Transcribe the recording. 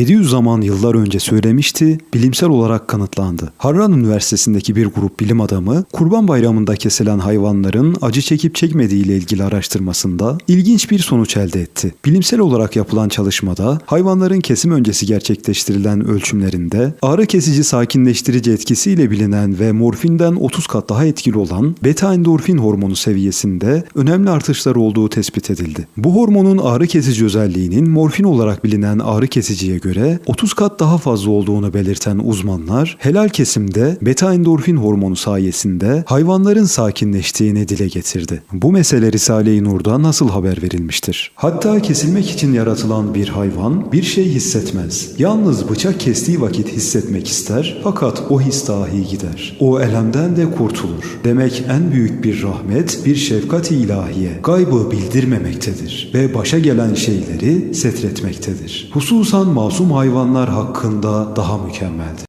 Bediüzzaman yıllar önce söylemişti, bilimsel olarak kanıtlandı. Harran Üniversitesi'ndeki bir grup bilim adamı, Kurban Bayramı'nda kesilen hayvanların acı çekip çekmediği ile ilgili araştırmasında ilginç bir sonuç elde etti. Bilimsel olarak yapılan çalışmada hayvanların kesim öncesi gerçekleştirilen ölçümlerinde ağrı kesici sakinleştirici etkisiyle bilinen ve morfinden 30 kat daha etkili olan beta endorfin hormonu seviyesinde önemli artışlar olduğu tespit edildi. Bu hormonun ağrı kesici özelliğinin morfin olarak bilinen ağrı kesiciye göre 30 kat daha fazla olduğunu belirten uzmanlar helal kesimde beta endorfin hormonu sayesinde hayvanların sakinleştiğini dile getirdi. Bu mesele Risale-i Nur'da nasıl haber verilmiştir? Hatta kesilmek için yaratılan bir hayvan bir şey hissetmez. Yalnız bıçak kestiği vakit hissetmek ister fakat o his dahi gider. O elemden de kurtulur. Demek en büyük bir rahmet bir şefkat ilahiye gaybı bildirmemektedir ve başa gelen şeyleri setretmektedir. Hususan masum hayvanlar hakkında daha mükemmeldir.